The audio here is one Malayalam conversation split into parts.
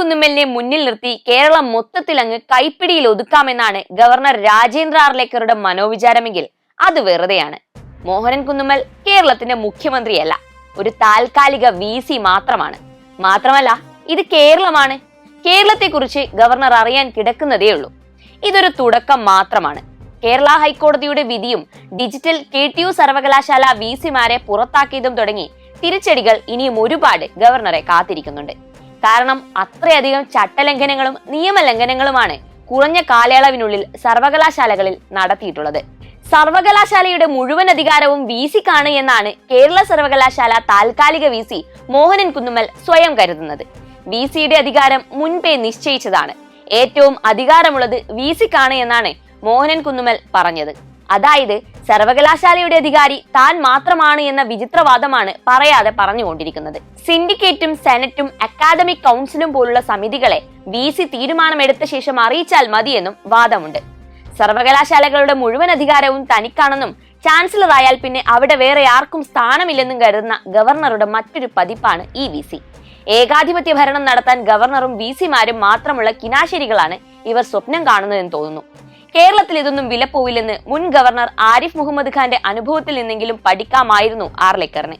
കുന്നുമ്മലിനെ മുന്നിൽ നിർത്തി കേരളം മൊത്തത്തിൽ അങ്ങ് കൈപ്പിടിയിൽ ഒതുക്കാമെന്നാണ് ഗവർണർ രാജേന്ദ്ര ആർലേക്കറുടെ മനോവിചാരമെങ്കിൽ അത് വെറുതെയാണ്. മോഹനൻ കുന്നുമ്മൽ കേരളത്തിന്റെ മുഖ്യമന്ത്രിയല്ല ഒരു താൽക്കാലിക വി സി മാത്രമാണ്. മാത്രമല്ല ഇത് കേരളമാണ്. കേരളത്തെക്കുറിച്ച് ഗവർണർ അറിയാൻ കിടക്കുന്നതേ ഉള്ളൂ. ഇതൊരു തുടക്കം മാത്രമാണ്. കേരള ഹൈക്കോടതിയുടെ വിധിയും ഡിജിറ്റൽ കെ ടി യു സർവകലാശാല വി സിമാരെ പുറത്താക്കിയതും തുടങ്ങി തിരിച്ചടികൾ ഇനിയും ഒരുപാട് ഗവർണറെ കാത്തിരിക്കുന്നുണ്ട്. കാരണം അത്രയധികം ചട്ടലംഘനങ്ങളും നിയമലംഘനങ്ങളുമാണ് കുറഞ്ഞ കാലയളവിനുള്ളിൽ സർവകലാശാലകളിൽ നടത്തിയിട്ടുള്ളത്. സർവകലാശാലയുടെ മുഴുവൻ അധികാരവും വി സിക്കാണ് എന്നാണ് കേരള സർവകലാശാല താൽക്കാലിക വി സി മോഹനൻ കുന്നുമ്മൽ സ്വയം കരുതുന്നത്. വി സിയുടെ അധികാരം മുൻപേ നിശ്ചയിച്ചതാണ്. ഏറ്റവും അധികാരമുള്ളത് വി സിക്കാണ് എന്നാണ് മോഹനൻ കുന്നുമ്മൽ പറഞ്ഞത്. അതായത് സർവകലാശാലയുടെ അധികാരി താൻ മാത്രമാണ് എന്ന വിചിത്രവാദമാണ് പറയാതെ പറഞ്ഞുകൊണ്ടിരിക്കുന്നത്. സിൻഡിക്കേറ്റും സെനറ്റും അക്കാദമിക് കൗൺസിലും പോലുള്ള സമിതികളെ വി സി തീരുമാനമെടുത്ത ശേഷം അറിയിച്ചാൽ മതിയെന്നും വാദമുണ്ട്. സർവകലാശാലകളുടെ മുഴുവൻ അധികാരവും തനിക്കാണെന്നും ചാൻസലർ ആയാൽ പിന്നെ അവിടെ വേറെ ആർക്കും സ്ഥാനമില്ലെന്നും കരുതുന്ന ഗവർണറുടെ മറ്റൊരു പതിപ്പാണ് ഈ വി സി. ഏകാധിപത്യ ഭരണം നടത്താൻ ഗവർണറും വി സിമാരും മാത്രമുള്ള കിനാശേരികളാണ് ഇവർ സ്വപ്നം കാണുന്നതെന്ന് തോന്നുന്നു. കേരളത്തിൽ ഇതൊന്നും വിലപ്പോവില്ലെന്ന് മുൻ ഗവർണർ ആരിഫ് മുഹമ്മദ് ഖാന്റെ അനുഭവത്തിൽ നിന്നെങ്കിലും പഠിക്കാമായിരുന്നു ആർലേക്കറിന്.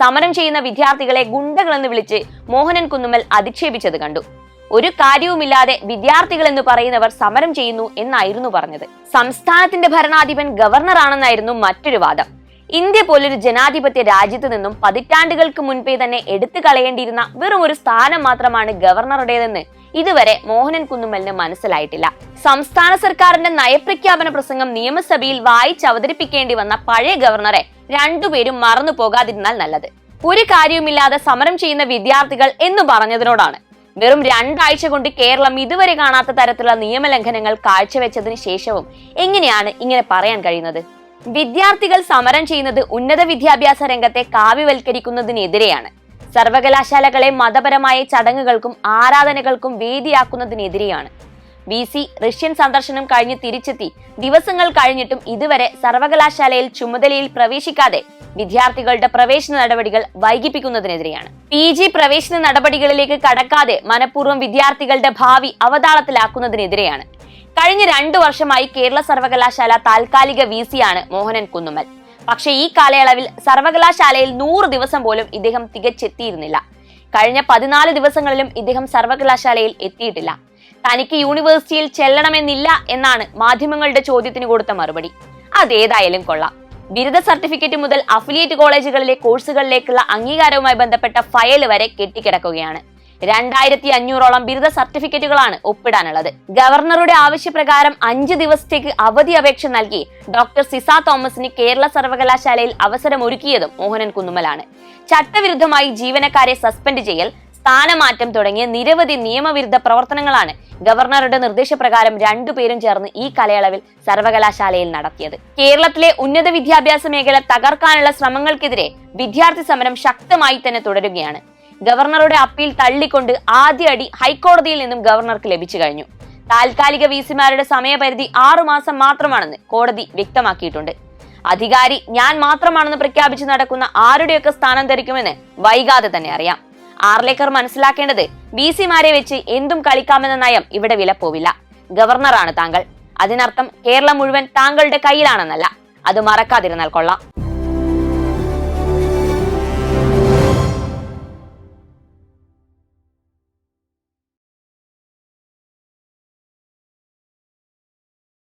സമരം ചെയ്യുന്ന വിദ്യാർത്ഥികളെ ഗുണ്ടകളെന്ന് വിളിച്ച് മോഹനൻ കുന്നുമൽ അധിക്ഷേപിച്ചത് കണ്ടു. ഒരു കാര്യവുമില്ലാതെ വിദ്യാർത്ഥികൾ എന്ന് പറയുന്നവർ സമരം ചെയ്യുന്നു എന്നായിരുന്നു പറഞ്ഞത്. സംസ്ഥാനത്തിന്റെ ഭരണാധിപൻ ഗവർണറാണെന്നായിരുന്നു മറ്റൊരു വാദം. ഇന്ത്യ പോലൊരു ജനാധിപത്യ രാജ്യത്ത് നിന്നും പതിറ്റാണ്ടുകൾക്ക് മുൻപേ തന്നെ എടുത്തു കളയേണ്ടിയിരുന്ന വെറും ഒരു സ്ഥാനം മാത്രമാണ് ഗവർണറുടേതെന്ന് ഇതുവരെ മോഹനൻ കുന്നുമലിന് മനസ്സിലായിട്ടില്ല. സംസ്ഥാന സർക്കാരിന്റെ നയപ്രഖ്യാപന പ്രസംഗം നിയമസഭയിൽ വായിച്ച് അവതരിപ്പിക്കേണ്ടി വന്ന പഴയ ഗവർണറെ രണ്ടുപേരും മറന്നു പോകാതിരുന്നാൽ നല്ലത്. ഒരു കാര്യവുമില്ലാതെ സമരം ചെയ്യുന്ന വിദ്യാർത്ഥികൾ എന്ന് പറഞ്ഞതിനോടാണ്. വെറും രണ്ടാഴ്ച കൊണ്ട് കേരളം ഇതുവരെ കാണാത്ത തരത്തിലുള്ള നിയമലംഘനങ്ങൾ കാഴ്ചവെച്ചതിന് ശേഷവും എങ്ങനെയാണ് ഇങ്ങനെ പറയാൻ കഴിയുന്നത്? വിദ്യാർത്ഥികൾ സമരം ചെയ്യുന്നത് ഉന്നത വിദ്യാഭ്യാസ രംഗത്തെ കാവ്യവൽക്കരിക്കുന്നതിനെതിരെയാണ്. സർവകലാശാലകളെ മതപരമായ ചടങ്ങുകൾക്കും ആരാധനകൾക്കും വേദിയാക്കുന്നതിനെതിരെയാണ്. വി സി റഷ്യൻ സന്ദർശനം കഴിഞ്ഞ് തിരിച്ചെത്തി. ദിവസങ്ങൾ കഴിഞ്ഞിട്ടും ഇതുവരെ സർവകലാശാലയിൽ ചുമതലയിൽ പ്രവേശിക്കാതെ വിദ്യാർത്ഥികളുടെ പ്രവേശന നടപടികൾ വൈകിപ്പിക്കുന്നതിനെതിരെയാണ്. പി ജി പ്രവേശന നടപടികളിലേക്ക് കടക്കാതെ മനഃപൂർവം വിദ്യാർത്ഥികളുടെ ഭാവി അവതാളത്തിലാക്കുന്നതിനെതിരെയാണ്. കഴിഞ്ഞ രണ്ടു വർഷമായി കേരള സർവകലാശാല താൽക്കാലിക വി സിയാണ് മോഹനൻ കുന്നുമൽ പക്ഷേ ഈ കാലയളവിൽ സർവകലാശാലയിൽ നൂറ് ദിവസം പോലും ഇദ്ദേഹം തികച്ചെത്തിയിരുന്നില്ല. കഴിഞ്ഞ പതിനാല് ദിവസങ്ങളിലും ഇദ്ദേഹം സർവകലാശാലയിൽ എത്തിയിട്ടില്ല. തനിക്ക് യൂണിവേഴ്സിറ്റിയിൽ ചെല്ലണമെന്നില്ല എന്നാണ് മാധ്യമങ്ങളുടെ ചോദ്യത്തിന് കൊടുത്ത മറുപടി. അതേതായാലും കൊള്ളാം. ബിരുദ സർട്ടിഫിക്കറ്റ് മുതൽ അഫിലിയേറ്റ് കോളേജുകളിലെ കോഴ്സുകളിലേക്കുള്ള അംഗീകാരവുമായി ബന്ധപ്പെട്ട ഫയൽ വരെ കെട്ടിക്കിടക്കുകയാണ്. രണ്ടായിരത്തി അഞ്ഞൂറോളം ബിരുദ സർട്ടിഫിക്കറ്റുകളാണ് ഒപ്പിടാനുള്ളത്. ഗവർണറുടെ ആവശ്യപ്രകാരം അഞ്ച് ദിവസത്തേക്ക് അവധി അപേക്ഷ നൽകി ഡോക്ടർ സിസ തോമസിന് കേരള സർവകലാശാലയിൽ അവസരമൊരുക്കിയതും മോഹനൻ കുന്നുമലാണ് ചട്ടവിരുദ്ധമായി ജീവനക്കാരെ സസ്പെൻഡ് ചെയ്യൽ സ്ഥാനമാറ്റം തുടങ്ങിയ നിരവധി നിയമവിരുദ്ധ പ്രവർത്തനങ്ങളാണ് ഗവർണറുടെ നിർദ്ദേശപ്രകാരം രണ്ടുപേരും ചേർന്ന് ഈ കാലയളവിൽ സർവകലാശാലയിൽ നടത്തിയത്. കേരളത്തിലെ ഉന്നത വിദ്യാഭ്യാസ മേഖല തകർക്കാനുള്ള ശ്രമങ്ങൾക്കെതിരെ വിദ്യാർത്ഥി സമരം ശക്തമായി തന്നെ തുടരുകയാണ്. ഗവർണറുടെ അപ്പീൽ തള്ളിക്കൊണ്ട് ആദ്യ അടി ഹൈക്കോടതിയിൽ നിന്നും ഗവർണർക്ക് ലഭിച്ചു കഴിഞ്ഞു. താൽക്കാലിക വിസിമാരുടെ സമയപരിധി ആറുമാസം മാത്രമാണെന്ന് കോടതി വ്യക്തമാക്കിയിട്ടുണ്ട്. അധികാരി ഞാൻ മാത്രമാണെന്ന് പ്രഖ്യാപിച്ച് നടക്കുന്ന ആരുടെയൊക്കെ സ്ഥാനം ധരിക്കുമെന്ന് വൈകാതെ തന്നെ അറിയാം. ആർലേക്കർ മനസ്സിലാക്കേണ്ടത് ബി സിമാരെ വെച്ച് എന്തും കളിക്കാമെന്ന നയം ഇവിടെ വില പോവില്ല ഗവർണറാണ് താങ്കൾ. അതിനർത്ഥം കേരളം മുഴുവൻ താങ്കളുടെ കയ്യിലാണെന്നല്ല. അത് മറക്കാതിരുന്നാൽ കൊള്ളാം.